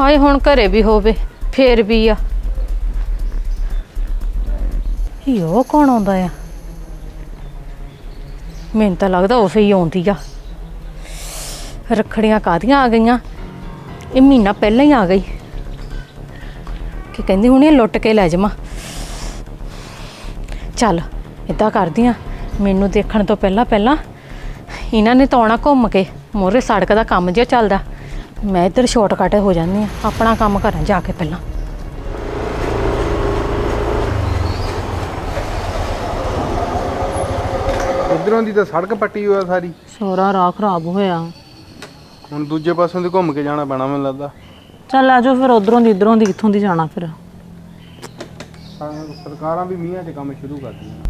ਹਾਏ, ਹੁਣ ਘਰੇ ਵੀ ਹੋਵੇ, ਫੇਰ ਵੀ ਆ। ਇਹ ਕੌਣ ਆਉਂਦਾ ਆ? ਮੈਨੂੰ ਤਾਂ ਲੱਗਦਾ ਉਹ ਹੀ ਆਉਂਦੀ ਆ। ਰੱਖੜੀਆਂ ਕਾਦੀਆਂ ਆ ਗਈਆਂ? ਇਹ ਮਹੀਨਾ ਪਹਿਲਾਂ ਹੀ ਆ ਗਈ। ਕਿ ਕਹਿੰਦੀ ਹੁਣ ਇਹ ਲੁੱਟ ਕੇ ਲੈ ਜਾਵਾਂ। ਚੱਲ ਇਦਾਂ ਕਰਦੀ ਆ। ਮੈਨੂੰ ਦੇਖਣ ਤੋਂ ਪਹਿਲਾਂ ਪਹਿਲਾਂ ਇਹਨਾਂ ਨੇ ਤਾਂ ਆਉਣਾ ਘੁੰਮ ਕੇ। ਮੋਰੇ ਸੜਕ ਦਾ ਕੰਮ ਜਿਹਾ ਚੱਲਦਾ। ਮੈਂ ਇੱਧਰ ਸ਼ਾਰਟਕਟ ਹੋ ਜਾਂਦੀ ਆ ਆਪਣਾ ਕੰਮ ਕਰਾਂ ਜਾ ਕੇ ਪਹਿਲਾਂ। ਉਧਰੋਂ ਦੀ ਤਾਂ ਸੜਕ ਪੱਟੀ ਹੋਇਆ ਸਾਰੀ। ਸਾਰਾ ਰਾਹ ਖਰਾਬ ਹੋਇਆ। ਹੁਣ ਦੂਜੇ ਪਾਸੋਂ ਦੀ ਘੁੰਮ ਕੇ ਜਾਣਾ ਪੈਣਾ ਮੈਨੂੰ ਲੱਗਦਾ। ਚੱਲ ਆ ਜਾਓ ਫਿਰ ਉਧਰੋਂ ਦੀ ਇਧਰੋਂ ਦੀ ਕਿੱਥੋਂ ਦੀ ਜਾਣਾ ਫਿਰ। ਸਰਕਾਰਾਂ ਵੀ ਮੀਂਹਾਂ 'ਚ ਕੰਮ ਸ਼ੁਰੂ ਕਰਦੀਆਂ।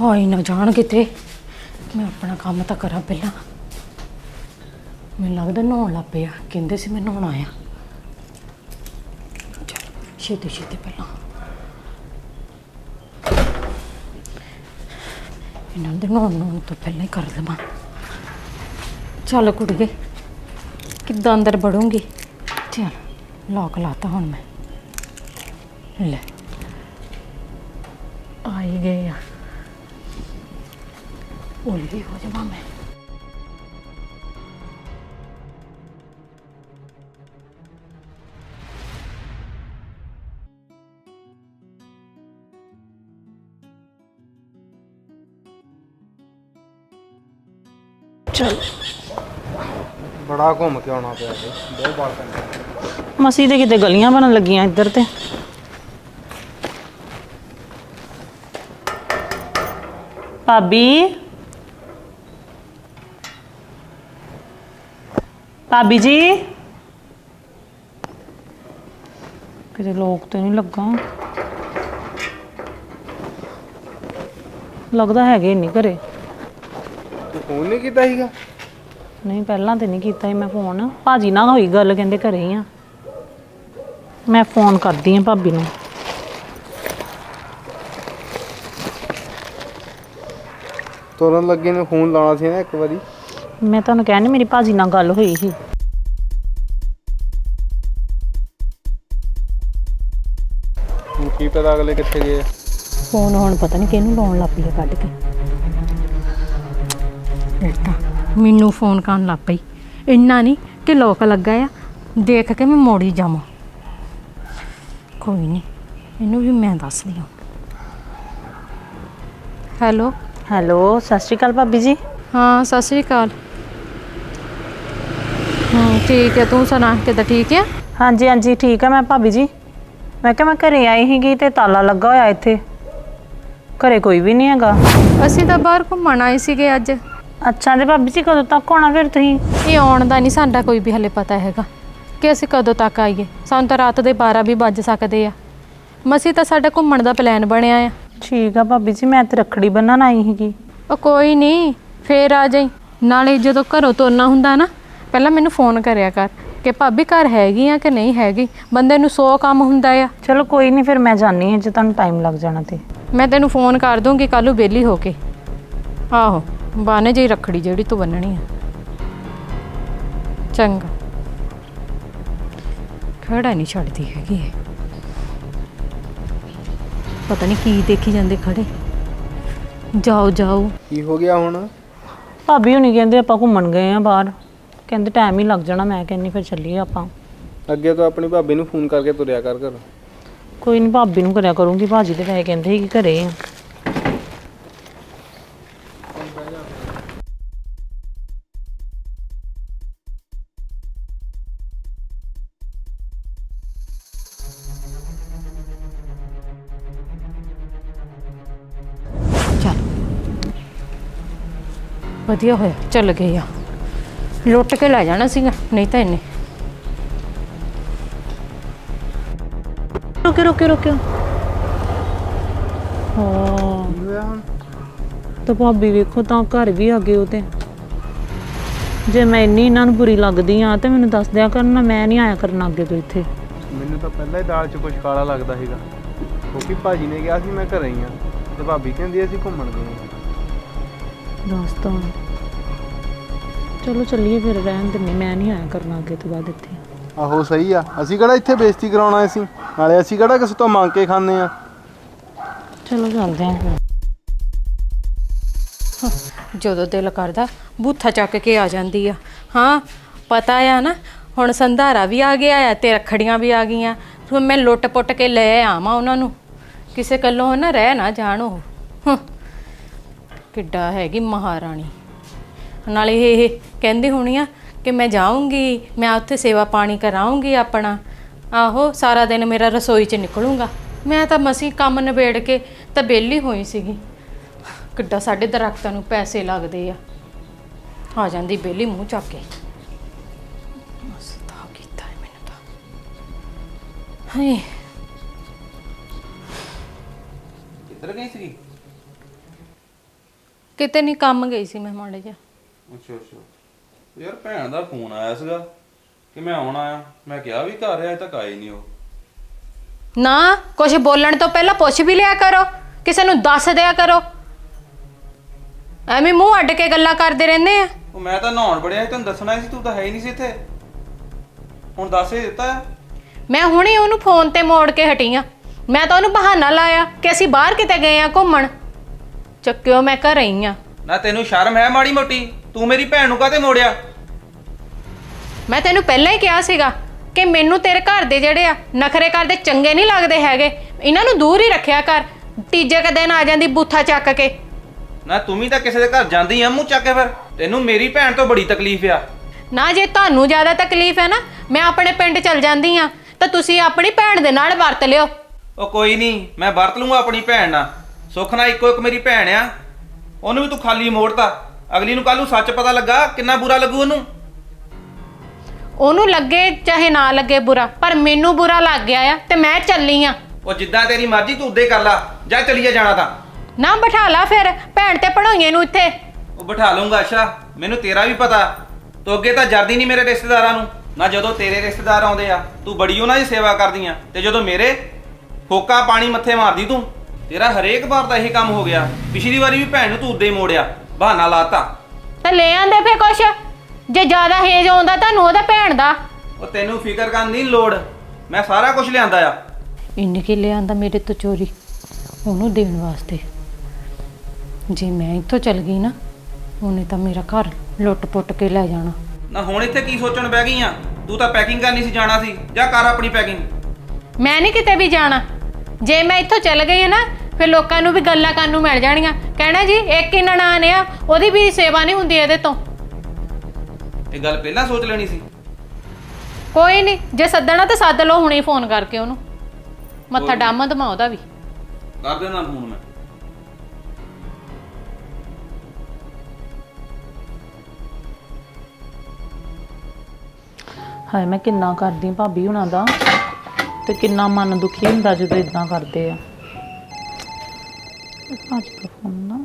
ਹਾਏ ਨਾ ਜਾਣ ਕਿਤੇ। ਮੈਂ ਆਪਣਾ ਕੰਮ ਤਾਂ ਕਰਾਂ ਪਹਿਲਾਂ। ਮੈਨੂੰ ਲੱਗਦਾ ਨਹਾਉਣ ਲੱਗ ਪਿਆ। ਕਹਿੰਦੇ ਸੀ ਮੈਂ ਨਹਾਉਣਾ ਆ ਚੱਲ, ਛੇਤੀ ਛੇਤੀ ਪਹਿਲਾਂ। ਇਹਨਾਂ ਦੇ ਨਹਾਉਣ ਨਹਾਉਣ ਤੋਂ ਪਹਿਲਾਂ ਹੀ ਕਰ ਦੇਵਾਂ ਚੱਲ ਕੁੜੀਏ, ਕਿੱਦਾਂ ਅੰਦਰ ਵੜੂੰਗੀ? ਚੱਲ ਲੋਕ ਲਾਤਾ ਹੁਣ ਮੈਂ। ਲੈ। ਆਈ ਗਏ ਆ। ਉਲਟੀ ਹੋ ਜਾਵਾਂ ਮੈਂ ਬੜਾ ਘੁੰਮ ਕੇ ਆਉਣਾ ਪਿਆ ਤੇ ਬਹੁਤ ਬਾਰ ਪੈਂਦਾ। ਮਸੀ ਦੇ ਕਿਤੇ ਗਲੀਆਂ ਬਣਨ ਲੱਗੀਆਂ ਇੱਧਰ ਤੇ। ਭਾਬੀ? ਭਾਬੀ ਜੀ? ਕਿਤੇ ਲੋਕ ਤੇ ਨਹੀਂ ਲੱਗਾ। ਲੱਗਦਾ ਹੈਗੇ ਨਹੀਂ ਘਰੇ। ਤੂੰ ਫੋਨ ਨਹੀਂ ਕੀਤਾ ਸੀਗਾ? ਨਹੀਂ ਪਹਿਲਾਂ ਤੇ ਨਹੀਂ ਕੀਤਾ ਸੀ ਮੈਂ ਫੋਨ ਭਾਜੀ ਨਾਲ ਹੋਈ ਗੱਲ ਕਹਿੰਦੇ ਘਰੇ ਹੀ ਆ। ਮੈਂ ਫੋਨ ਕਰਦੀ ਆ ਭਾਬੀ ਨੂੰ। ਤੁਰਨ ਲੱਗੇ ਨੇ ਫੋਨ ਲਾਉਣਾ ਸੀ ਨਾ ਇੱਕ ਵਾਰੀ। ਮੈਂ ਤੁਹਾਨੂੰ ਕਹਿੰਦੀ ਮੇਰੀ ਭਾਜੀ ਨਾਲ ਗੱਲ ਹੋਈ ਸੀ। ਹੁਣ ਕੀ ਪਤਾ ਅਗਲੇ ਕਿੱਥੇ ਗਏ ਆ। ਫੋਨ ਹੁਣ ਪਤਾ ਨਹੀਂ ਕਿਹਨੂੰ ਲਾਉਣ ਲੱਗ ਪਈ ਆ ਕੱਢ ਕੇ। ਬੇਟਾ ਮੈਨੂੰ ਫੋਨ ਕਰਨ ਲੱਗ ਪਈ। ਇੰਨਾ ਨਹੀਂ ਕਿ ਲੋਕ ਲੱਗਾ ਆ ਦੇਖ ਕੇ ਮੈਂ ਮੋੜੀ ਜਾਵਾਂ। ਕੋਈ ਨਹੀਂ ਇਹਨੂੰ ਵੀ ਮੈਂ ਦੱਸਦੀ ਹਾਂ ਹੈਲੋ? ਹੈਲੋ ਸਤਿ ਸ਼੍ਰੀ ਅਕਾਲ ਭਾਬੀ ਜੀ। ਹਾਂ ਸਤਿ ਸ਼੍ਰੀ ਅਕਾਲ। ਠੀਕ ਹੈ? ਤੂੰ ਸੁਣਾ ਕਿੱਦਾਂ ਠੀਕ ਹੈ? ਹਾਂਜੀ ਹਾਂਜੀ ਠੀਕ ਆ ਮੈਂ ਭਾਬੀ ਜੀ। ਮੈਂ ਕਿਹਾ ਮੈਂ ਘਰੇ ਆਈ ਸੀਗੀ ਤੇ ਤਾਲਾ ਲੱਗਾ ਹੋਇਆ ਇੱਥੇ। ਘਰੇ ਕੋਈ ਵੀ ਨਹੀਂ ਹੈਗਾ। ਅਸੀਂ ਤਾਂ ਬਾਹਰ ਘੁੰਮਣ ਆਏ ਸੀਗੇ ਅੱਜ। ਅੱਛਾ ਤੇ ਭਾਬੀ ਜੀ ਕਦੋਂ ਤੱਕ ਆਉਣਾ ਫਿਰ ਤੁਸੀਂ? ਇਹ ਆਉਣ ਦਾ ਨਹੀਂ ਸਾਡਾ ਕੋਈ ਵੀ ਹਲੇ ਪਤਾ ਹੈਗਾ। ਕਿ ਅਸੀਂ ਕਦੋਂ ਤੱਕ ਆਈਏ? ਸਾਨੂੰ ਤਾਂ ਰਾਤ ਦੇ 12 ਵੀ ਵੱਜ ਸਕਦੇ ਆ। ਮਸੀ ਤਾਂ ਸਾਡਾ ਘੁੰਮਣ ਦਾ ਪਲਾਨ ਬਣਿਆ ਆ। ਠੀਕ ਆ ਭਾਬੀ ਜੀ ਮੈਂ ਤੇ ਰੱਖੜੀ ਬੰਨਣ ਆਈ ਸੀਗੀ। ਉਹ ਕੋਈ ਨਹੀਂ ਫੇਰ ਆ ਜਾਈ। ਨਾਲੇ ਜਦੋਂ ਘਰੋਂ ਤੁਰਨਾ ਹੁੰਦਾ ਨਾ ਪਹਿਲਾਂ ਮੈਨੂੰ ਫੋਨ ਕਰਿਆ ਕਰ ਕਿ ਭਾਬੀ ਘਰ ਹੈਗੀ ਆ ਕਿ ਨਹੀਂ ਹੈਗੀ? ਬੰਦੇ ਨੂੰ 100 ਕੰਮ ਹੁੰਦਾ ਆ। ਚਲੋ ਕੋਈ ਨਹੀਂ ਫਿਰ ਮੈਂ ਜਾਣੀ ਹਾਂ ਜੇ ਤੁਹਾਨੂੰ ਟਾਈਮ ਲੱਗ ਜਾਣਾ ਤੇ। ਮੈਂ ਤੈਨੂੰ ਫੋਨ ਕਰ ਦੂੰਗੀ ਕੱਲ ਨੂੰ ਵਿਹਲੀ ਹੋ ਕੇ। ਆਹੋ ਬਾਨੇ ਜਿਹੀ ਰੱਖੜੀ ਜਿਹੜੀ ਤੂੰ ਬੰਨਣੀ ਆ। ਚੰਗਾ। ਖੜਾ ਨਹੀਂ ਛੱਡਦੀ ਹੈਗੀ ਇਹ। ਪਤਾ ਨਹੀਂ ਕੀ ਦੇਖੀ ਜਾਂਦੇ ਖੜੇ। ਜਾਓ ਜਾਓ। ਕੀ ਹੋ ਗਿਆ ਹੁਣ? ਭਾਬੀ ਹੁਣੀ ਕਹਿੰਦੇ ਆਪਾਂ ਘੁੰਮਣ ਗਏ ਆ ਬਾਹਰ। ਕਹਿੰਦੇ ਟਾਈਮ ਹੀ ਲੱਗ ਜਾਣਾ ਮੈਂ ਕਹਿੰਨੀ ਫਿਰ ਚੱਲੀਏ ਆਪਾਂ। ਅੱਗੇ ਤੋਂ ਆਪਣੀ ਭਾਬੀ ਨੂੰ ਫੋਨ ਕਰਕੇ ਤੁਰਿਆ ਕਰ ਘਰ। ਕੋਈ ਨਹੀਂ ਭਾਬੀ ਨੂੰ ਕਰਿਆ ਕਰੂੰਗੀ ਭਾਜੀ ਤੇ ਵੈਸੇ ਕਹਿੰਦੇ ਸੀ ਕਿ ਘਰੇ ਆ। ਚੱਲ। ਵਧੀਆ ਹੋਇਆ ਚੱਲ ਗਏ ਆ। ਲੁੱਟ ਕੇ ਲੈ ਜਾਣਾ ਸੀਗਾ ਨਹੀਂ ਤਾਂ ਇਹਨੇ ਰੁਕਿਓ ਰੁਕਿਓ ਰੁਕਿਓ। ਹਾਂ। ਕੀ ਹੋਇਆ ਹੁਣ ਤਾਂ ਭਾਬੀ ਵੇਖੋ ਤਾਂ ਘਰ ਵੀ ਆ ਗਏ ਉਹ ਤੇ। ਜੇ ਮੈਂ ਇੰਨੀ ਇਹਨਾਂ ਨੂੰ ਬੁਰੀ ਲੱਗਦੀ ਆ ਤੇ ਮੈਨੂੰ ਦੱਸ ਦਿਆ ਕਰਨਾ ਮੈਂ ਨਹੀਂ ਆਇਆ ਕਰਨਾ ਅੱਗੇ ਤੋਂ ਇੱਥੇ। ਮੈਨੂੰ ਤਾਂ ਪਹਿਲਾਂ ਹੀ ਦਾਲ 'ਚ ਕੁਝ ਕਾਲਾ ਲੱਗਦਾ ਸੀਗਾ। ਕਿਉਂਕਿ ਭਾਜੀ ਨੇ ਕਿਹਾ ਸੀ ਮੈਂ ਘਰੇ ਹੀ ਆ ਤੇ ਭਾਬੀ ਕਹਿੰਦੀ ਅਸੀਂ ਘੁੰਮਣ ਗਏ। ਦੱਸ ਤਾਂ। ਚਲੋ ਚੱਲੀਏ ਫਿਰ ਰਹਿਣ ਦਿੰਨੀ ਮੈਂ ਨਹੀਂ ਆਇਆ ਕਰਨਾ ਅੱਗੇ ਤੋਂ ਬਾਅਦ ਇੱਥੇ। ਆਹੋ ਸਹੀ ਆ। ਅਸੀਂ ਕਿਹੜਾ ਇੱਥੇ ਬੇਇੱਜ਼ਤੀ ਕਰਾਉਣਾ ਸੀ? ਨਾਲੇ ਅਸੀਂ ਕਿਹੜਾ ਕਿਸੇ ਤੋਂ ਮੰਗ ਕੇ ਖਾਂਦੇ ਆ? ਚਲੋ ਚੱਲਦੇ ਆਂ ਫਿਰ। ਜਦੋਂ ਦਿਲ ਕਰਦਾ ਬੂਥਾ ਚੱਕ ਕੇ ਆ ਜਾਂਦੀ ਆ। ਹਾਂ ਪਤਾ ਆ ਨਾ ਹੁਣ ਸੰਧਾਰਾ ਵੀ ਆ ਗਿਆ ਆ ਤੇ ਰੱਖੜੀਆਂ ਵੀ ਆ ਗਈਆਂ। ਹੁਣ ਮੈਂ ਲੁੱਟ ਪੁੱਟ ਕੇ ਲੈ ਆਵਾਂ ਉਹਨਾਂ ਨੂੰ। ਕਿਸੇ ਕੱਲੋਂ ਨਾ ਰਹਿ ਨਾ ਜਾਣ ਉਹ। ਹੰ। ਕਿੱਡਾ ਹੈਗੀ ਮਹਾਰਾਣੀ। ਨਾਲੇ ਇਹ ਇਹ ਕਹਿੰਦੀ ਹੋਣੀ ਆ ਕਿ ਮੈਂ ਜਾਊਂਗੀ ਮੈਂ ਉੱਥੇ ਸੇਵਾ ਪਾਣੀ ਕਰਾਉਂਗੀ ਆਪਣਾ। ਆਹੋ ਸਾਰਾ ਦਿਨ ਮੇਰਾ ਰਸੋਈ 'ਚ ਨਿਕਲੂੰਗਾ। ਮੈਂ ਤਾਂ ਮਸੀਂ ਕੰਮ ਨਿਬੇੜ ਕੇ ਤਾਂ ਬੇਲੀ ਹੋਈ ਸੀਗੀ। ਕਿੱਡਾ ਸਾਡੇ ਦਰਖਤਾਂ ਨੂੰ ਪੈਸੇ ਲੱਗਦੇ ਆ। ਆ ਜਾਂਦੀ ਬੇਲੀ ਮੂੰਹ ਚੱਕ ਕੇ। ਮਸਤਾ ਕੀਤਾ ਹੈ ਮੈਨੂੰ ਤਾਂ। ਹਾਏ। ਕਿੱਧਰ ਗਈ ਸੀ ਕਿਤੇ ਨਹੀਂ ਕੰਮ ਗਈ ਸੀ ਮੈਂ ਮਾੜੇ ਜਿਹਾ। ਅੱਛਾ ਅੱਛਾ। ਯਾਰ ਭੈਣ ਦਾ ਫੋਨ ਆਇਆ ਸੀਗਾ ਕਿ ਮੈਂ ਆਉਣਾ ਆ। ਮੈਂ ਕਿਹਾ ਵੀ ਘਰ ਆ ਤੱਕ ਆਏ ਨਹੀਂ ਉਹ। ਨਾ ਕੁਝ ਬੋਲਣ ਤੋਂ ਪਹਿਲਾਂ ਪੁੱਛ ਵੀ ਲਿਆ ਕਰੋ। ਕਿਸੇ ਨੂੰ ਦੱਸ ਦਿਆ ਕਰੋ। ਐਵੇਂ ਮੂੰਹ ਅੱਡ ਕੇ ਗੱਲਾਂ ਕਰਦੇ ਰਹਿੰਦੇ ਆ। ਉਹ ਮੈਂ ਤਾਂ ਨਹਾਉਣ ਬੜਿਆ ਸੀ ਤੈਨੂੰ ਦੱਸਣਾ ਸੀ ਤੂੰ ਤਾਂ ਹੈ ਹੀ ਨਹੀਂ ਸੀ ਇੱਥੇ। ਹੁਣ ਦੱਸ ਹੀ ਦਿੱਤਾ। ਹੈ। ਮੈਂ ਹੁਣੇ ਉਹਨੂੰ ਫੋਨ ਤੇ ਮੋੜ ਕੇ ਹਟੀ ਆ। ਮੈਂ ਤਾਂ ਉਹਨੂੰ ਬਹਾਨਾ ਲਾਇਆ ਕਿ ਅਸੀਂ ਬਾਹਰ ਕਿਤੇ ਗਏ ਆ ਘੁੰਮਣ। ਚੱਕਿਓ ਮੈਂ ਘਰ ਆਈ ਆ। ਨਾ ਤੈਨੂੰ ਸ਼ਰਮ ਹੈ ਮਾੜੀ ਮੋਟੀ? ਤੂੰ ਮੇਰੀ ਭੈਣ ਨੂੰ ਕਾਹਤੇ ਮੋੜਿਆ? ਮੈਂ ਤੈਨੂੰ ਪਹਿਲਾਂ ਹੀ ਕਿਹਾ ਸੀਗਾ ਕਿ ਮੈਨੂੰ ਤੇਰੇ ਘਰ ਦੇ ਜਿਹੜੇ ਆ ਨਖਰੇ ਕਰਦੇ ਚੰਗੇ ਨਹੀਂ ਲੱਗਦੇ ਹੈਗੇ। ਇਹਨਾਂ ਨੂੰ ਦੂਰ ਹੀ ਰੱਖਿਆ ਕਰ। ਤੀਜੇ ਕ ਦਿਨ ਆ ਜਾਂਦੀ ਬੂਥਾ ਚੱਕ ਕੇ। ਨਾ ਤੂੰ ਵੀ ਤਾਂ ਕਿਸੇ ਦੇ ਘਰ ਜਾਂਦੀ ਆ ਮੂੰਹ ਚੱਕ ਕੇ ਫਿਰ। ਤੈਨੂੰ ਮੇਰੀ ਭੈਣ ਤੋਂ ਬੜੀ ਤਕਲੀਫ ਆ। ਨਾ ਜੇ ਤੁਹਾਨੂੰ ਜ਼ਿਆਦਾ ਤਕਲੀਫ ਹੈ ਨਾ ਮੈਂ ਆਪਣੇ ਪਿੰਡ ਚਲ ਜਾਂਦੀ ਆ। ਤਾਂ ਤੁਸੀਂ ਆਪਣੀ ਭੈਣ ਦੇ ਨਾਲ ਵਰਤ ਲਿਓ। ਉਹ ਕੋਈ ਨਹੀਂ ਮੈਂ ਵਰਤ ਲੂੰਗਾ ਆਪਣੀ ਭੈਣ ਨਾਲ। ਸੁੱਖ ਨਾਲ ਇੱਕੋ ਇੱਕ ਮੇਰੀ ਭੈਣ ਆ। ਉਹਨੂੰ ਵੀ ਤੂੰ ਖਾਲੀ ਮੋੜਤਾ। ਅਗਲੀ ਨੂੰ ਕੱਲ ਨੂੰ ਸੱਚ ਪਤਾ ਲੱਗਾ ਕਿੰਨਾ ਬੁਰਾ ਲੱਗੂ ਉਹਨੂੰ? ਉਹਨੂੰ ਲੱਗੇ ਚਾਹੇ ਨਾ ਲੱਗੇ ਬੁਰਾ ਪਰ ਮੈਨੂੰ ਬੁਰਾ ਲੱਗ ਗਿਆ ਆ ਤੇ ਮੈਂ ਚੱਲੀ ਆ। ਉਹ ਜਿੱਦਾਂ ਤੇਰੀ ਮਰਜ਼ੀ ਤੂੰ ਉਦੇ ਕਰ ਲਾ ਜਾ ਚਲੀਏ ਜਾਣਾ ਤਾਂ। ਨਾ ਬਿਠਾ ਲਾ ਫਿਰ ਭੈਣ ਤੇ ਪੜੋਈਏ ਨੂੰ ਇੱਥੇ। ਉਹ ਬਿਠਾ ਲਊਂਗਾ ਅੱਛਾ। ਮੈਨੂੰ ਤੇਰਾ ਵੀ ਪਤਾ। ਤੂੰ ਅੱਗੇ ਤਾਂ ਜਰਦੀ ਨਹੀਂ ਮੇਰੇ ਰਿਸ਼ਤੇਦਾਰਾਂ ਨੂੰ। ਨਾ ਜਦੋਂ ਤੇਰੇ ਰਿਸ਼ਤੇਦਾਰ ਆਉਂਦੇ ਆ ਤੂੰ ਬੜੀ ਉਹਨਾਂ ਦੀ ਸੇਵਾ ਕਰਦੀ ਆ। ਤੇ ਜਦੋਂ ਮੇਰੇ ਫੋਕਾ ਪਾਣੀ ਮੱਥੇ ਮਾਰਦੀ ਤੂੰ ਤੇਰਾ ਹਰੇਕ ਵਾਰ ਦਾ ਇਹ ਕੰਮ ਹੋ ਗਿਆ। ਪਿਛਲੀ ਵਾਰੀ ਵੀ ਭੈਣ ਨੂੰ ਤੂੰ ਉਦੇ ਹੀ ਮੋੜਿਆ। ਬਹਾਨਾ ਲਾਤਾ। ਤਾਂ ਲੈ ਆਂਦੇ ਫੇ ਕੁਛ? ਜੇ ਜ਼ਿਆਦਾ ਹੇਜ ਆਉਂਦਾ ਤੁਹਾਨੂੰ ਉਹਦਾ ਭੈਣ ਦਾ। ਉਹ ਤੈਨੂੰ ਫਿਕਰ ਕਰਨ ਦੀ ਨੀ ਲੋੜ। ਮੈਂ ਸਾਰਾ ਕੁਝ ਲਿਆਂਦਾ ਆ। ਇੰਨੇ ਕਿ ਲਿਆਂਦਾ ਮੇਰੇ ਤੋਂ ਚੋਰੀ? ਉਹਨੂੰ ਦੇਣ ਵਾਸਤੇ। ਜੇ ਮੈਂ ਇੱਥੋਂ ਚਲ ਗਈ ਨਾ ਉਹਨੇ ਤਾਂ ਮੇਰਾ ਘਰ ਲੁੱਟ-ਪੁੱਟ ਕੇ ਲੈ ਜਾਣਾ। ਨਾ ਹੁਣ ਇੱਥੇ ਕੀ ਸੋਚਣ ਬਹਿ ਗਈ ਆ? ਤੂੰ ਤਾਂ ਪੈਕਿੰਗ ਕਰਨੀ ਸੀ ਜਾਣਾ ਸੀ। ਜਾ ਕਰ ਆਪਣੀ ਪੈਕਿੰਗ ਮੈਂ ਨਹੀਂ ਕਿਤੇ ਵੀ ਜਾਣਾ। ਜੇ ਮੈਂ ਇੱਥੋਂ ਚਲ ਗਈ ਹਾਂ ਨਾ ਫਿਰ ਲੋਕਾਂ ਨੂੰ ਵੀ ਗੱਲਾਂ ਕਰਨ ਨੂੰ ਮਿਲ ਜਾਣੀਆਂ। ਕਹਿਣਾ ਜੀ ਇੱਕ ਹੀ ਨਨਾਣ ਆ ਉਹਦੀ ਵੀ ਸੇਵਾ ਨਹੀਂ ਹੁੰਦੀ ਇਹਦੇ ਤੋਂ। ਇਹ ਗੱਲ ਪਹਿਲਾਂ ਸੋਚ ਲੈਣੀ ਸੀ। ਕੋਈ ਨਹੀਂ ਜੇ ਸੱਦਣਾ ਤਾਂ ਸੱਦ ਲਓ ਹੁਣੇ ਫੋਨ ਕਰਕੇ ਉਹਨੂੰ। ਮੱਥਾ। ਡਾਮਾ ਦਮਾ ਉਹਦਾ ਵੀ। ਕਰ ਦੇਣਾ ਫੋਨ ਮੈਂ। ਹਾਏ ਮੈਂ ਕਿੰਨਾ ਕਰਦੀ ਭਾਬੀ ਹੁਣਾਂ ਦਾ। ਤੇ ਕਿੰਨਾ ਮਨ ਦੁਖੀ ਹੁੰਦਾ ਜਦੋਂ ਇਦਾਂ ਕਰਦੇ ਆ। ਭਾਜੀ ਦਾ ਫੋਨ ਨਾ।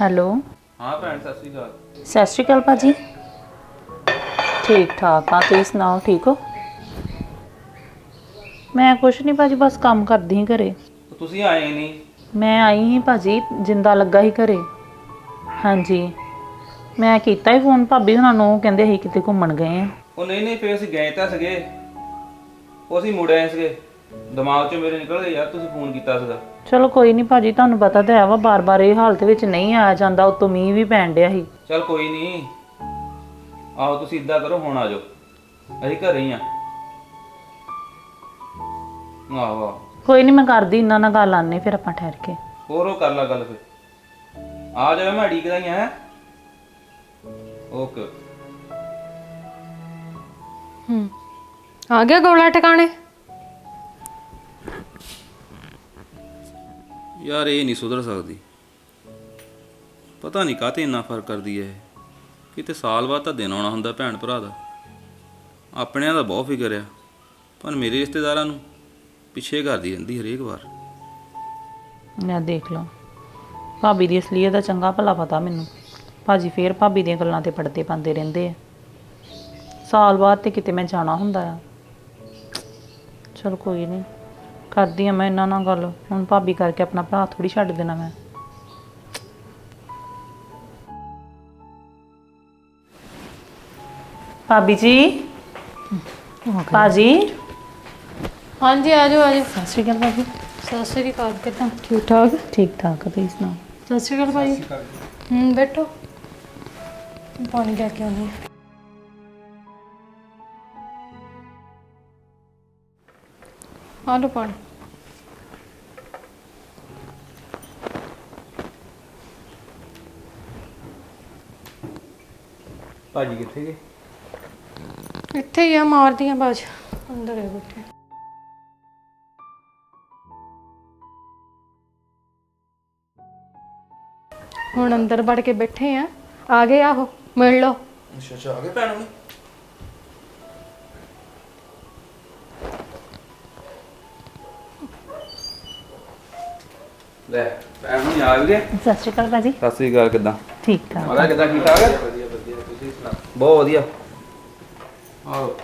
ਹੈਲੋ ਹਾਂ ਭੈਣ ਸਤਿ ਸ਼੍ਰੀ ਅਕਾਲ। ਸਤਿ ਸ਼੍ਰੀ ਅਕਾਲ ਭਾਜੀ। ਠੀਕ ਠਾਕ ਆ ਤੁਸੀਂ ਸੁਣਾਓ ਠੀਕ ਹੋ? ਮੈਂ ਕੁਛ ਨਹੀਂ ਭਾਜੀ ਬਸ ਕੰਮ ਕਰਦੀ ਹਾਂ ਘਰੇ। ਤੁਸੀਂ ਆਏ ਨਹੀਂ ਮੈਂ ਆਈ ਹੀ ਭਾਜੀ ਜਿੰਦਾ ਲੱਗਾ ਹੀ ਘਰੇ। ਹਾਂਜੀ। ਮੈਂ ਕੀਤਾ ਹੀ ਫੋਨ ਭਾਬੀ ਹੁਣਾਂ ਨੂੰ ਉਹ ਕਹਿੰਦੇ ਅਸੀਂ ਕਿਤੇ ਘੁੰਮਣ ਗਏ ਆ ਉਹ ਨਹੀਂ ਨਹੀਂ ਫੇਰ ਅਸੀਂ ਗਏ ਤਾਂ ਸੀਗੇ। ਉਹ ਅਸੀਂ ਮੁੜ ਆਏ ਸੀਗੇ। ਦਿਮਾਗ 'ਚੋਂ ਮੇਰੇ ਨਿਕਲ ਗਏ ਯਾਰ ਤੁਸੀਂ ਫੋਨ ਕੀਤਾ ਸੀਗਾ। ਚਲੋ ਕੋਈ ਨਹੀਂ ਭਾਜੀ ਤੁਹਾਨੂੰ ਪਤਾ ਤਾਂ ਹੈ ਵਾ ਬਾਰ-ਬਾਰ ਇਹ ਹਾਲਤ ਵਿੱਚ ਨਹੀਂ ਆਇਆ ਜਾਂਦਾ ਉਤੋਂ ਮੀਂਹ ਵੀ ਪੈਣ ਡਿਆ ਸੀ। ਚਲ ਕੋਈ ਨਹੀਂ ਆਹੋ ਤੁਸੀਂ ਇਦਾਂ ਕਰੋ ਹੁਣ ਆ ਜਾਓ। ਅਸੀਂ ਘਰੇ ਹੀ ਆ। ਆਹੋ ਆਹੋ। ਕੋਈ ਨਹੀਂ ਮੈਂ ਕਰਦੀ ਇਹਨਾਂ ਨਾਲ ਗੱਲ ਆਨੇ ਫਿਰ ਆਪਾਂ ਠਹਿਰ ਕੇ। ਹੋਰ ਉਹ ਕਰ ਲਾ ਗੱਲ ਫਿਰ। ਆ ਜਾਵੇ ਮੈਂ ਢੀਕਦਾ ਹੀ ਆ। ਓਕੇ। ਹੂੰ। ਆ ਗਿਆ ਗੋਲਾ ਟਿਕਾਣੇ? ਯਾਰ ਇਹ ਨਹੀਂ ਸੁਧਰ ਸਕਦੀ। ਪਤਾ ਨਹੀਂ ਕਾਤੇ ਇੰਨਾ ਫ਼ਰਕ ਕਰਦੀ ਹੈ ਕਿਤੇ ਸਾਲ ਬਾਅਦ ਤਾਂ ਦਿਨ ਆਉਣਾ ਹੁੰਦਾ ਭੈਣ ਭਰਾ ਦਾ। ਆਪਣਿਆਂ ਦਾ ਬਹੁਤ ਫਿਕਰ ਆ, ਪਰ ਮੇਰੇ ਰਿਸ਼ਤੇਦਾਰਾਂ ਨੂੰ ਪਿੱਛੇ ਕਰਦੀ ਰਹਿੰਦੀ ਹਰੇਕ ਵਾਰ। ਮੈਂ ਦੇਖ ਲਓ ਭਾਬੀ ਦੀ ਅਸਲੀਅਤ ਦਾ ਚੰਗਾ ਭਲਾ ਪਤਾ ਮੈਨੂੰ। ਭਾਜੀ ਫੇਰ ਭਾਬੀ ਦੀਆਂ ਗੱਲਾਂ ਤੇ ਪੜਦੇ ਪਾਉਂਦੇ ਰਹਿੰਦੇ ਆ। ਸਾਲ ਬਾਅਦ ਤੇ ਕਿਤੇ ਮੈਂ ਜਾਣਾ ਹੁੰਦਾ ਆ। ਚਲ ਕੋਈ ਨਹੀਂ। ਕਰਦੀ ਆ ਮੈਂ ਇਹਨਾਂ ਨਾਲ ਗੱਲ। ਹੁਣ ਭਾਬੀ ਕਰਕੇ ਆਪਣਾ ਭਰਾ ਥੋੜੀ ਛੱਡ ਦੇਣਾ ਮੈਂ। ਭਾਬੀ ਜੀ? ਭਾਜੀ? ਹਾਂਜੀ ਆ ਜਾਓ ਆ ਜਾਓ। ਸਤਿ ਸ਼੍ਰੀ ਅਕਾਲ ਭਾਜੀ ਸਤਿ ਸ੍ਰੀ ਅਕਾਲ ਕਿਦਾਂ? ਠੀਕ ਠਾਕ ਠੀਕ ਠਾਕ ਤੁਸੀਂ ਸੁਣਾਓ? ਸਤਿ ਸ੍ਰੀ ਅਕਾਲ ਭਾਈ ਹੂੰ ਬੈਠੋ। ਪਾਣੀ ਲੈ ਕੇ ਆਉਂਦੀ ਹਾਂ। ਆ ਲਓ ਪਾਣੀ। ਭਾਜੀ ਕਿੱਥੇ ਗਏ? ਇੱਥੇ ਹੀ ਆ ਮਾਰਦੀਆਂ ਬਾਜ ਅੰਦਰ ਹੈ ਬੈਠੇ। ਹੁਣ ਅੰਦਰ ਵੜ ਕੇ ਬੈਠੇ ਆ। ਆ ਗਏ ਆਹੋ ਮਿਲ ਲਓ। ਅੱਛਾ ਅੱਛਾ ਆ ਗਏ ਭੈਣ ਨੂੰ ਲੈ ਭੈਣ ਨੂੰ ਆ ਗਏ? ਸਤਿ ਸ਼੍ਰੀ ਅਕਾਲ ਭਾਜੀ। ਸਤਿ ਸ੍ਰੀ ਅਕਾਲ ਕਿਦਾਂ? ਠੀਕ ਠਾਕ। ਮਾਰਾ ਕਿਦਾਂ ਠੀਕ ਵਧੀਆ ਤੁਸੀਂ ਸੁਣਾ ਬਹੁਤ ਵਧੀਆ। ਆਹੋ।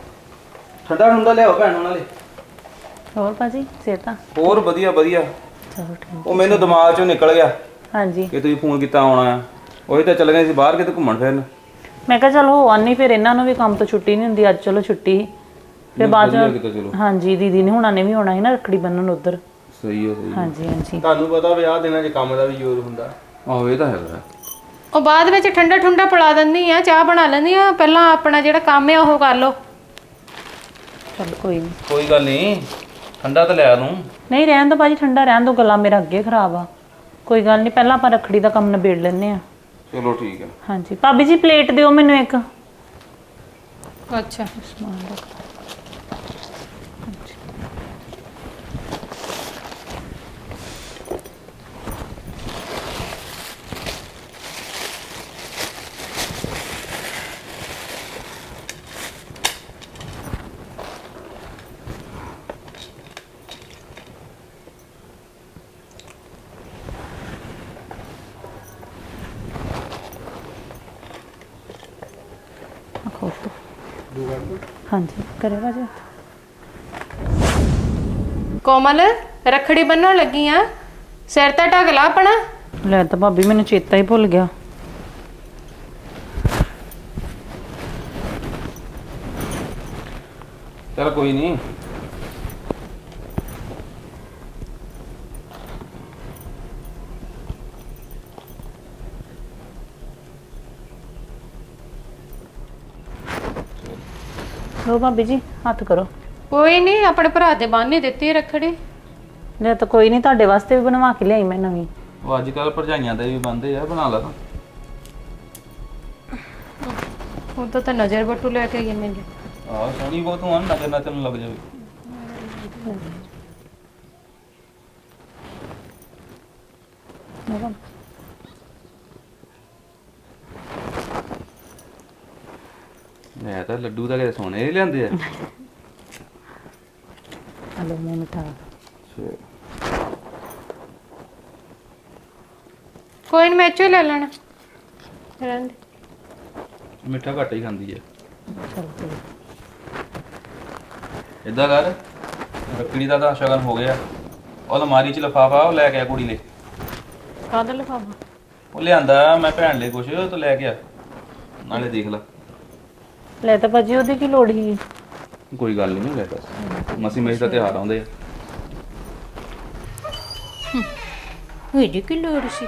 ਠੰਡਾ ਹੁੰਦਾ ਲਿਆਓ ਭੈਣ ਉਹਨਾਂ ਲਈ। ਹੋਰ ਭਾਜੀ ਸੇਤਾ ਹੋਰ ਵਧੀਆ ਵਧੀਆ। ਚਲੋ ਠੀਕ ਉਹ ਮੈਨੂੰ ਦਿਮਾਗ ਚੋਂ ਨਿਕਲ ਗਿਆ ਹਾਂਜੀ। ਕਿ ਤੁਸੀਂ ਫੋਨ ਕੀਤਾ ਆਉਣਾ ਆ। ਉਹੀ ਤਾਂ ਚੱਲ ਗਏ ਸੀ ਬਾਹਰ ਕਿਤੇ ਘੁੰਮਣ ਫਿਰਨ। ਮੈਂ ਕਿਹਾ ਚਲੋ ਹੋ ਆਨੀ ਫਿਰ ਇਹਨਾਂ ਨੂੰ ਵੀ ਕੰਮ ਤੋਂ ਛੁੱਟੀ ਨਹੀਂ ਹੁੰਦੀ ਅੱਜ ਚਲੋ ਛੁੱਟੀ ਸੀ। ਫਿਰ ਬਾਅਦ ਵਧੀਆ ਚ ਕੀਤਾ ਚਲੋ। ਹਾਂਜੀ ਦੀਦੀ ਨੇ ਹੁਣਾਂ ਨੇ ਵੀ ਆਉਣਾ ਸੀ ਨਾ ਰੱਖੜੀ ਬੰਨਣ ਉਧਰ। ਸਹੀ ਹੈ ਸਹੀ ਹੈ। ਹਾਂਜੀ ਹਾਂਜੀ। ਤੁਹਾਨੂੰ ਪਤਾ ਵਿਆਹ ਦਿਨਾਂ 'ਚ ਕੰਮ ਦਾ ਵੀ ਜ਼ੋਰ ਹੁੰਦਾ। ਆਹੋ ਇਹ ਤਾਂ ਹੈਗਾ। ਉਹ ਬਾਅਦ ਵਿੱਚ ਠੰਡਾ ਠੰਡਾ ਪਿਲਾ ਦਿੰਦੀ ਆ ਚਾਹ ਬਣਾ ਲੈਂਦੀ ਆ ਪਹਿਲਾਂ ਆਪਣਾ ਜਿਹੜਾ ਕੰਮ ਆ ਉਹ ਕਰ ਲਓ। ਚਲ ਕੋਈ ਨਹੀਂ ਕੋਈ ਗੱਲ ਨਹੀਂ ਠੰਡਾ ਤਾਂ ਲਿਆ ਤੂੰ। ਨਹੀਂ ਰਹਿਣ ਦੋ ਭਾਜੀ ਠੰਡਾ ਰਹਿਣ ਦੋ ਗਲਾ ਮੇਰਾ ਅੱਗੇ ਖਰਾਬ ਆ। ਕੋਈ ਗੱਲ ਨਹੀਂ ਪਹਿਲਾਂ ਆਪਾਂ ਰੱਖੜੀ ਦਾ ਕੰਮ ਨਿਬੇੜ ਲੈਨੇ ਆ। ਚਲੋ ਠੀਕ ਹੈ ਹਾਂਜੀ। ਭਾਬੀ ਜੀ ਪਲੇਟ ਦਿਓ ਮੈਨੂੰ ਇੱਕ। ਅੱਛਾ। ਸਮਾਨ ਰੱਖ ਖੋਲ ਦੋ ਹਾਂਜੀ। ਕਰੇ ਭਾਜੀ ਕੋਮਲ ਰੱਖੜੀ ਬੰਨਣ ਲੱਗੀ ਆ। ਸਿਰ ਤਾਂ ਢੱਕ ਲਾ ਆਪਣਾ। ਲੈ ਤਾਂ ਭਾਬੀ ਮੈਨੂੰ ਚੇਤਾ ਹੀ ਭੁੱਲ ਗਿਆ। ਚਲ ਕੋਈ ਨਹੀਂ ਲੋ ਭਾਬੀ ਜੀ ਹੱਥ ਕਰੋ। ਕੋਈ ਨਹੀਂ ਆਪਣੇ ਭਰਾ ਦੇ ਬੰਨ ਹੀ ਦਿੱਤੀ ਰੱਖੜੀ। ਲੈ ਤਾਂ ਕੋਈ ਨਹੀਂ ਤੁਹਾਡੇ ਵਾਸਤੇ ਵੀ ਬਣਵਾ ਕੇ ਲਿਆਈ ਮੈਂ ਨਵੀਂ। ਉਹ ਅੱਜ ਕੱਲ ਭਰਜਾਈਆਂ ਦੇ ਵੀ ਬੰਦੇ ਆ ਬਣਾ ਲਾ ਤੂੰ। ਉਹ ਤਾਂ ਤਾਂ ਨਜ਼ਰ ਬੱਟੂ ਲੈ ਕੇ ਗਏ ਮੈਨੂੰ। ਆਹ ਸੋਹਣੀ ਬਹੁਤ ਆ ਨਜ਼ਰ ਨਾ ਤੈਨੂੰ ਲੱਗ ਜਾਵੇ। ਲਓ ਭਾਬੀ। ਮੈਂ ਤਾਂ ਲੱਡੂ ਤਾਂ ਕਿਤੇ ਸੋਨੇ ਦੇ ਲਿਆਂਦੇ ਆ। ਲਓ ਮੂੰਹ ਮਿਠਾ ਕੋਈ ਨਹੀਂ ਮੈਚੋ ਲੈ ਲੈਣਾ। ਰਹਿਣ ਦੇ। ਮਿੱਠਾ ਘੱਟ ਹੀ ਖਾਂਦੀ ਆ। ਚਲ ਇਦਾਂ ਕਰ ਰੱਖੜੀ ਦਾ ਤਾਂ ਸ਼ਗਨ ਹੋ ਗਿਆ। ਉਹ ਅਲਮਾਰੀ 'ਚ ਲਫਾਫਾ ਉਹ ਲੈ ਕੇ ਆ ਕੁੜੀ ਲਈ ਕਾਹਦਾ ਲਫਾਫਾ? ਉਹ ਲਿਆਂਦਾ ਮੈਂ ਭੈਣ ਲਈ ਕੁਛ ਉਹ ਤੋਂ ਲੈ ਕੇ ਆ। ਨਾਲੇ ਦੇਖ ਲੈ। ਲੈ ਤਾਂ ਭਾਜੀ ਉਹਦੀ ਕੀ ਲੋੜ ਸੀ? ਕੋਈ ਗੱਲ ਨਹੀਂ ਲੈ ਬਸ ਮਸੀ ਮੇਜ ਦਾ ਤਿਉਹਾਰ ਆਉਂਦੇ ਆ। ਇਹਦੀ ਕੀ ਲੋੜ ਸੀ?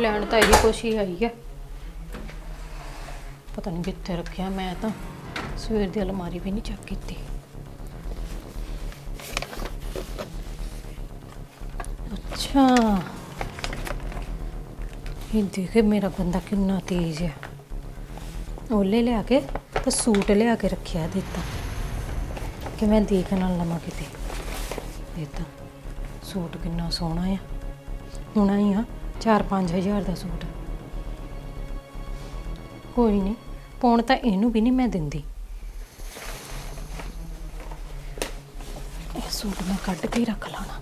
ਲੈਣ ਤਾਂ ਇਹਦੀ ਕੁਛ ਹੀ ਆਈ ਆ। ਪਤਾ ਨਹੀਂ ਕਿੱਥੇ ਰੱਖਿਆ ਮੈਂ ਤਾਂ। ਸਵੇਰ ਦੀ ਅਲਮਾਰੀ ਵੀ ਨਹੀਂ ਚੈੱਕ ਕੀਤੀ। ਅੱਛਾ। ਇਹ ਦੇਖੇ ਮੇਰਾ ਬੰਦਾ ਕਿੰਨਾ ਤੇਜ਼ ਹੈ ਉਹਲੇ ਲਿਆ ਕੇ ਤੇ ਸੂਟ ਲਿਆ ਕੇ ਰੱਖਿਆ ਦਿੱਤਾ। ਕਿ ਮੈਂ ਦੇਖ ਨਾ ਲਵਾਂ ਕਿਤੇ। ਇਹ ਤਾਂ ਸੂਟ ਕਿੰਨਾ ਸੋਹਣਾ ਆ। ਹੋਣਾ ਹੀ ਆ 4-5000 ਦਾ ਸੂਟ। ਕੋਈ ਨਹੀਂ, ਪਾਉਣ ਤਾਂ ਇਹਨੂੰ ਵੀ ਨਹੀਂ ਮੈਂ ਦਿੰਦੀ। ਇਹ ਸੂਟ ਮੈਂ ਕੱਢ ਕੇ ਹੀ ਰੱਖ ਲਾਣਾ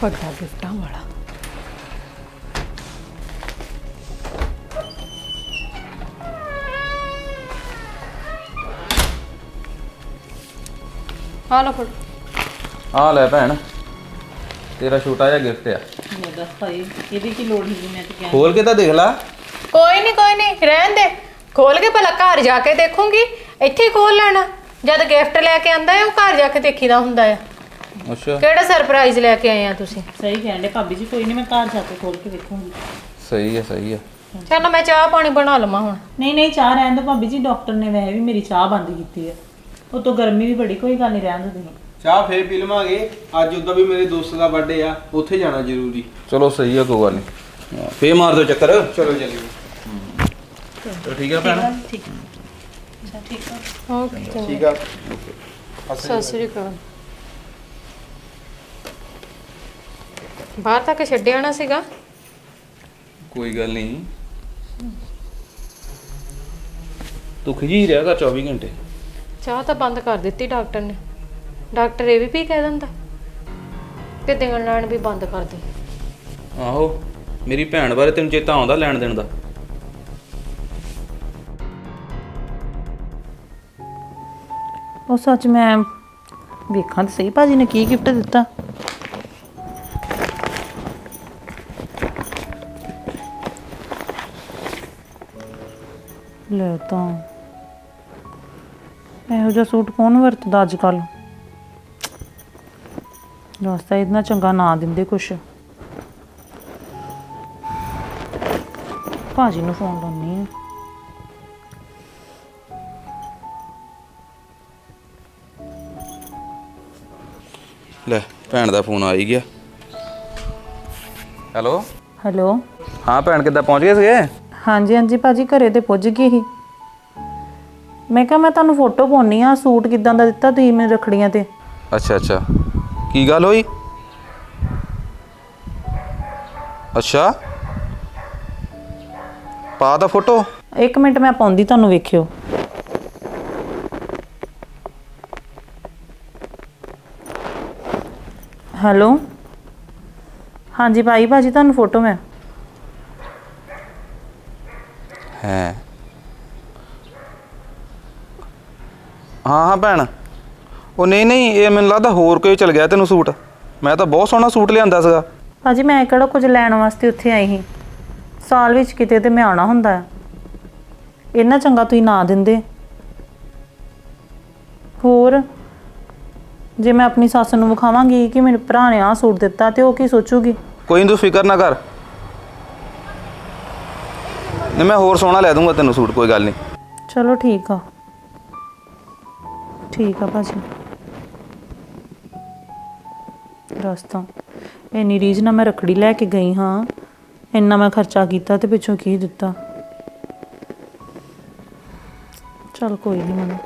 ਵੱਡਾ ਗਿਫਟਾਂ ਵਾਲਾ। ਲਓ ਫੜ। ਆ ਲੈ ਭੈਣ ਤੇਰਾ ਛੋਟਾ ਜਿਹਾ ਗਿਫਟ ਆ। ਮੈਂ ਦੱਸ ਭਾਈ ਇਹਦੀ ਕੀ ਲੋੜ ਸੀ ਮੈਂ ਤੇ ਕਿਹਾ ਖੋਲ ਕੇ ਤਾਂ ਦੇਖ ਲੈ। ਕੋਈ ਨਹੀਂ ਕੋਈ ਨਹੀਂ ਰਹਿਣ ਦੇ। ਖੋਲ ਕੇ ਭਲਾ ਘਰ ਜਾ ਕੇ ਦੇਖੂੰਗੀ। ਇੱਥੇ ਹੀ ਖੋਲ ਲੈਣਾ। ਜਦ ਗਿਫਟ ਲੈ ਕੇ ਆਂਦਾ ਹੈ ਉਹ ਘਰ ਜਾ ਕੇ ਦੇਖੀਦਾ ਹੁੰਦਾ ਆ ਅੱਛਾ। ਕਿਹੜਾ ਸਰਪ੍ਰਾਈਜ਼ ਲੈ ਕੇ ਆਏ ਆ ਤੁਸੀਂ? ਸਹੀ ਕਹਿੰਦੇ ਭਾਬੀ ਜੀ ਕੋਈ ਨਹੀਂ ਮੈਂ ਘਰ ਜਾ ਕੇ ਖੋਲ ਕੇ ਵੇਖੂੰਗੀ। ਸਹੀ ਹੈ ਸਹੀ ਹੈ ਚਲ ਮੈਂ ਚਾਹ ਪਾਣੀ ਬਣਾ ਲਵਾਂ ਹੁਣ। ਨਹੀਂ ਨਹੀਂ ਚਾਹ ਰਹਿਣ ਦੋ ਭਾਬੀ ਜੀ ਡਾਕਟਰ ਨੇ ਵੈਸੇ ਵੀ ਮੇਰੀ ਚਾਹ ਬੰਦ ਕੀਤੀ ਹੈ ਉਹ ਤੋਂ ਗਰਮੀ ਵੀ ਬੜੀ ਕੋਈ ਗੱਲ ਨਹੀਂ ਰਹਿਣ ਦੋ ਤੁਸੀਂ। ਚਾਹ ਫੇਰ ਪੀ ਲਵਾਂਗੇ। ਅੱਜ ਉਦੋਂ ਵੀ ਮੇਰੇ ਦੋਸਤ ਦਾ ਬਰਥਡੇ ਆ ਉੱਥੇ ਜਾਣਾ ਜ਼ਰੂਰੀ। ਚਲੋ ਸਹੀ ਹੈ ਕੋਈ ਗੱਲ ਨਹੀਂ ਫੇਰ ਮਾਰ ਦਿਓ ਚੱਕਰ। ਚਲੋ ਚੱਲੀਏ। ਚਲੋ ਠੀਕ ਹੈ ਭੈਣ। ਠੀਕ ਅੱਛਾ ਠੀਕ ਹੈ ਓਕੇ ਠੀਕ ਆ। ਸਤਿ ਸ੍ਰੀ ਅਕਾਲ। ਬਾਹਰ ਤੱਕ ਛੱਡਿਆ ਨਾ ਸੀਗਾ? ਕੋਈ ਗੱਲ ਨਹੀਂ। ਤੂੰ ਖਿਜੀ ਰਿਹਾ ਕਰ 24 ਘੰਟੇ। ਚਾਹ ਤਾਂ ਬੰਦ ਕਰ ਦਿੱਤੀ ਡਾਕਟਰ ਨੇ। ਡਾਕਟਰ ਇਹ ਵੀ ਵੀ ਕਹਿ ਦਿੰਦਾ ਤੇ ਦੇਣ ਲੈਣ ਵੀ ਬੰਦ ਕਰ ਦੇ। ਆਹੋ ਮੇਰੀ ਭੈਣ ਬਾਰੇ ਤੈਨੂੰ ਚੇਤਾ ਆਉਂਦਾ ਲੈਣ ਦੇਣ ਦਾ। ਉਹ ਸੱਚ ਮੈਂ ਵੇਖਾਂ ਤਾਂ ਸਹੀ ਭਾਜੀ ਨੇ ਕੀ ਗਿਫਟ ਦਿੱਤਾ? ਤਾਂ। ਇਹੋ ਜਿਹਾ ਸੂਟ ਕੌਣ ਵਰਤਦਾ ਅੱਜ ਕੱਲ ਰਸਤਾ ਇਤਨਾ ਚੰਗਾ ਨਾ ਦਿੰਦੇ ਕੁਛ। ਭਾਜੀ ਨੂੰ ਫੋਨ ਲਾਉਣੀ ਹੈ ਲੈ ਭੈਣ ਦਾ ਫੋਨ ਆ ਹੀ ਗਿਆ। ਹੈਲੋ ਹੈਲੋ ਹਾਂ ਭੈਣ ਕਿੱਦਾਂ ਪਹੁੰਚ ਗਏ ਸੀਗੇ? ਹਾਂਜੀ ਹਾਂਜੀ ਭਾਜੀ ਘਰੇ ਤੇ ਪੁੱਜ ਗਈ ਸੀ। ਮੈਂ ਕਿਹਾ ਮੈਂ ਤੁਹਾਨੂੰ ਫੋਟੋ ਪਾਉਣੀ ਆ ਸੂਟ ਕਿਦਾਂ ਦਾ ਦਿੱਤਾ ਤੁਸੀਂ ਮੈਨੂੰ ਰੱਖੜੀਆਂ ਤੇ? ਅੱਛਾ ਅੱਛਾ। ਕੀ ਗੱਲ ਹੋਈ? ਅੱਛਾ। ਪਾ ਦਾ ਫੋਟੋ ਇੱਕ ਮਿੰਟ ਮੈਂ ਪਾਉਂਦੀ ਤੁਹਾਨੂੰ ਵੇਖਿਓ। ਹੈਲੋ? ਹਾਂਜੀ ਭਾਈ ਭਾਜੀ ਤੁਹਾਨੂੰ ਫੋਟੋ ਮੈਂ। ਹੈ। ਹਾਂ ਹਾਂ ਭੈਣ। ਉਹ ਨਹੀਂ ਨਹੀਂ ਇਹ ਮੈਨੂੰ ਲੱਗਦਾ ਹੋਰ ਕੋਈ ਚਲ ਗਿਆ ਤੈਨੂੰ ਸੂਟ। ਮੈਂ ਤਾਂ ਬਹੁਤ ਸੋਹਣਾ ਸੂਟ ਲਿਆਂਦਾ ਸੀਗਾ। ਭਾਜੀ ਮੈਂ ਕਿਹੜਾ ਕੁਝ ਲੈਣ ਵਾਸਤੇ ਉੱਥੇ ਆਈ ਸੀ? ਸਾਲ ਵਿੱਚ ਕਿਤੇ ਤੇ ਮੈਂ ਆਉਣਾ ਹੁੰਦਾ। ਹੈ ਇੰਨਾ ਚੰਗਾ ਤੁਸੀਂ ਨਾ ਦਿੰਦੇ। ਹੋਰ ਜੇ ਮੈਂ ਆਪਣੀ ਸੱਸ ਨੂੰ ਵਿਖਾਵਾਂਗੀ ਕਿ ਮੇਰੇ ਭਰਾ ਨੇ ਆਹ ਸੂਟ ਦਿੱਤਾ ਤੇ ਉਹ ਕੀ ਸੋਚੂਗੀ? ਕੋਈ ਨਹੀਂ ਤੂੰ ਫਿਕਰ ਨਾ ਕਰ। ਨਹੀਂ ਮੈਂ ਹੋਰ ਸੋਹਣਾ ਲੈ ਦੂੰਗਾ ਤੈਨੂੰ ਸੂਟ ਕੋਈ ਗੱਲ ਨਹੀਂ ਚਲੋ ਠੀਕ ਆ। ਠੀਕ ਆ ਭਾਜੀ। ਰਸਤਾ। ਇੰਨੀ ਰੀਝ ਨਾਲ ਮੈਂ ਰਖੜੀ ਲੈ ਕੇ ਗਈ ਹਾਂ। ਇੰਨਾ ਮੈਂ ਖਰਚਾ ਕੀਤਾ ਤੇ ਪਿੱਛੋਂ ਕੀ ਦਿੱਤਾ। ਚਲ ਕੋਈ ਨਹੀਂ ਮਨ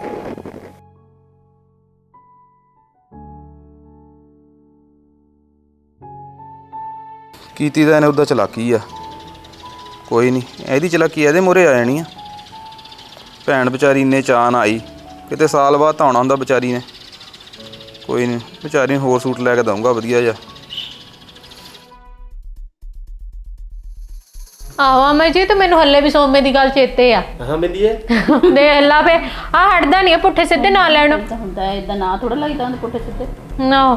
ਕੀਤੀ ਤਾਂ ਇਹਨੇ ਉਹਦਾ ਚਲਾਕੀ ਆ। ਕੋਈ ਨਹੀਂ ਇਹਦੀ ਚਲਾਕੀ ਇਹਦੇ ਮੂਹਰੇ ਆ ਜਾਣੀ ਆ। ਭੈਣ ਵਿਚਾਰੀ ਇੰਨੇ ਚਾਅ ਨਾਲ ਆਈ। ਕਿਤੇ ਸਾਲ ਬਾਅਦ ਤਾਂ ਆਉਣਾ ਹੁੰਦਾ ਵਿਚਾਰੀ ਨੇ। ਕੋਈ ਨਹੀਂ ਵਿਚਾਰੀ ਨੂੰ ਹੋਰ ਸੂਟ ਲੈ ਕੇ ਦਊਂਗਾ ਵਧੀਆ ਜਿਹਾ। ਆਹੋ ਅਮਰ ਜੀ ਤੇ ਮੈਨੂੰ ਹੱਲੇ ਵੀ ਸੋਮੇ ਦੀ ਗੱਲ ਚੇਤੇ ਆ। ਹਾਂ ਮਿੰਦੀਏ ਦੇਖ ਲਾ ਫੇ ਆ ਹਟਦਾ ਨਹੀਂ ਪੁੱਠੇ ਸਿੱਧੇ ਨਾ ਲੈਣ। ਹੁੰਦਾ ਹੈ ਇਦਾਂ ਨਾ ਥੋੜਾ ਲੱਗਦਾ ਹੁੰਦਾ ਪੁੱਠੇ ਸਿੱਧੇ। ਨਾ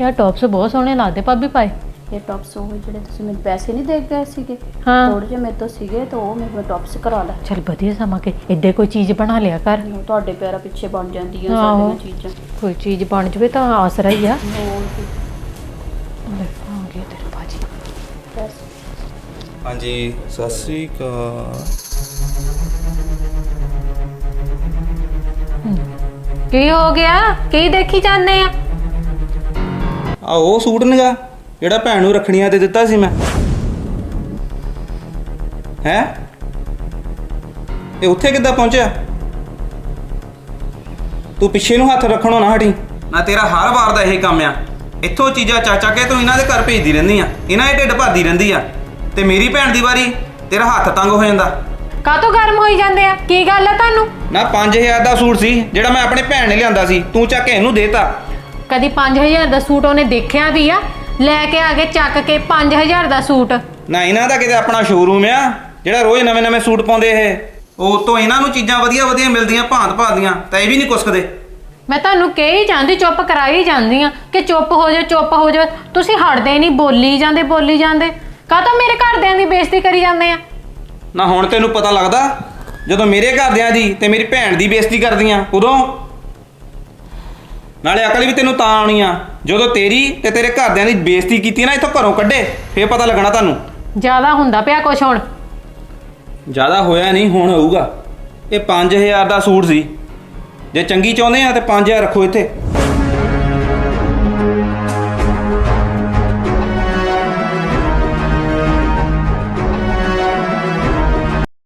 ਯਾਰ ਟੌਪਸ ਬਹੁਤ ਸੋਹਣੇ ਲੱਗਦੇ ਭਾਬੀ ਪਾਏ ਇਹ ਟੌਪਸ ਉਹ ਜਿਹੜੇ ਤੁਸੀਂ ਮੈਨੂੰ ਪੈਸੇ ਨਹੀਂ ਦੇ ਗਏ ਸੀਗੇ ਹਾਂ। ਥੋੜੇ ਜਿਹੇ ਮੇਰੇ ਤੋਂ ਸੀਗੇ ਤਾਂ ਉਹ ਮੇਰੇ ਕੋਲ ਟੌਪਸ ਕਰਾ ਲੈ। ਚਲ ਵਧੀਆ ਸਮਾਂ ਕੇ ਇੱਦੇ ਕੋਈ ਚੀਜ਼ ਬਣਾ ਲਿਆ ਕਰ। ਉਹ ਤੁਹਾਡੇ ਪੈਰਾਂ ਪਿੱਛੇ ਬਣ ਜਾਂਦੀਆਂ ਆਹੋ। ਸਾਡੀਆਂ ਚੀਜ਼ਾਂ। ਕੋਈ ਚੀਜ਼ ਬਣ ਜਵੇ ਤਾਂ ਆਸਰਾ ਹੀ ਆ। ਹੋਰ ਕੀ। ਤੇਰਾ ਬਾਜੀ ਹਾਂਜੀ ਸਤਿ ਸ੍ਰੀ ਅਕਾਲ। ਕੀ ਹੋ ਗਿਆ? ਕੀ ਦੇਖੀ ਜਾਂਦੇ ਆ? ਆ ਉਹ ਸੂਟ ਨਗਾ? ਜਿਹੜਾ ਭੈਣ ਨੂੰ ਰੱਖਣੀਆਂ ਤੇ ਦਿੱਤਾ ਸੀ ਮੈਂ? ਹੈ? ਇਹ ਉੱਥੇ ਕਿੱਦਾਂ ਪਹੁੰਚਿਆ? ਤੂੰ ਪਿੱਛੇ ਨੂੰ ਹੱਥ ਰੱਖਣੋਂ ਨਾ ਹਟੀ। ਨਾ ਤੇਰਾ ਹਰ ਵਾਰ ਦਾ ਇਹ ਕੰਮ ਆ। ਇੱਥੋਂ ਚੀਜ਼ਾਂ ਚਾਚਾ ਕੇ ਤੂੰ ਇਹਨਾਂ ਦੇ ਘਰ ਭੇਜਦੀ ਰਹਿੰਦੀ ਆ। ਇਹਨਾਂ ਦੇ ਢਿੱਡ ਭਰਦੀ ਰਹਿੰਦੀ ਆ। ਤੇ ਮੇਰੀ ਭੈਣ ਦੀ ਵਾਰੀ ਤੇਰਾ ਹੱਥ ਤੰਗ ਹੋ ਜਾਂਦਾ। ਕਾਤੋਂ ਗਰਮ ਹੋਈ ਜਾਂਦੇ ਆ? ਕੀ ਗੱਲ ਆ ਤੁਹਾਨੂੰ? ਨਾ 5000 ਦਾ ਸੂਟ ਸੀ ਜਿਹੜਾ ਮੈਂ ਆਪਣੇ ਭੈਣ ਨੇ ਲਿਆਂਦਾ ਸੀ। ਤੂੰ ਚੱਕ ਕੇ ਇਹਨੂੰ ਦੇਤਾ। ਕਦੀ 5000 ਦਾ ਸੂਟ ਉਹਨੇ ਦੇਖਿਆ ਵੀ ਆ? ਲੈ ਕੇ ਆ ਗਏ ਚੱਕ ਕੇ 5000 ਦਾ ਸੂਟ। ਨਾ ਇਹਨਾਂ ਦਾ ਕਿਤੇ ਆਪਣਾ ਸ਼ੋਰੂਮ ਆ? ਜਿਹੜਾ ਰੋਜ਼ ਨਵੇਂ ਨਵੇਂ ਸੂਟ ਪਾਉਂਦੇ ਇਹ। ਉਹ ਤੋਂ ਇਹਨਾਂ ਨੂੰ ਚੀਜ਼ਾਂ ਵਧੀਆ ਵਧੀਆ ਮਿਲਦੀਆਂ ਭਾਂਤ ਭਾਂਤ ਦੀਆਂ ਤਾਂ ਇਹ ਵੀ ਨਹੀਂ ਕੁਸਕਦੇ ਮੈਂ ਤੁਹਾਨੂੰ ਕਹੀ ਜਾਂਦੀ ਚੁੱਪ ਕਰਾਈ ਜਾਂਦੀ ਆ ਕਿ ਚੁੱਪ ਹੋ ਜਾ ਚੁੱਪ ਹੋ ਜਾ ਤੁਸੀਂ ਹਟਦੇ ਨਹੀਂ ਬੋਲੀ ਜਾਂਦੇ ਬੋਲੀ ਜਾਂਦੇ। ਕਾਹਤੋਂ ਮੇਰੇ ਘਰਦਿਆਂ ਦੀ ਬੇਇੱਜ਼ਤੀ ਕਰੀ ਜਾਂਦੇ ਆ? ਨਾ ਹੁਣ ਤੈਨੂੰ ਪਤਾ ਲੱਗਦਾ ਜਦੋਂ ਮੇਰੇ ਘਰਦਿਆਂ ਦੀ ਤੇ ਮੇਰੀ ਭੈਣ ਦੀ ਬੇਇੱਜ਼ਤੀ ਕਰਦੀਆਂ ਉਦੋਂ? ਨਾਲੇ ਅਕਲ ਵੀ ਤੈਨੂੰ ਤਾਂ ਆਉਣੀ ਆ। ਜਦੋਂ ਤੇਰੀ ਤੇ ਤੇਰੇ ਘਰਦਿਆਂ ਦੀ ਬੇਇੱਜ਼ਤੀ ਕੀਤੀ ਨਾ ਇੱਥੋਂ ਘਰੋਂ ਕੱਢੇ ਫੇਰ ਪਤਾ ਲੱਗਣਾ ਤੁਹਾਨੂੰ। ਜ਼ਿਆਦਾ ਹੁੰਦਾ ਪਿਆ ਕੁਛ ਹੁਣ। ਜ਼ਿਆਦਾ ਹੋਇਆ ਨਹੀਂ ਹੁਣ ਹੋਊਗਾ। ਇਹ 5000 ਦਾ ਸੂਟ ਸੀ। ਜੇ ਚੰਗੀ ਚਾਹੁੰਦੇ ਆ ਤੇ 5000 ਰੱਖੋ ਇੱਥੇ।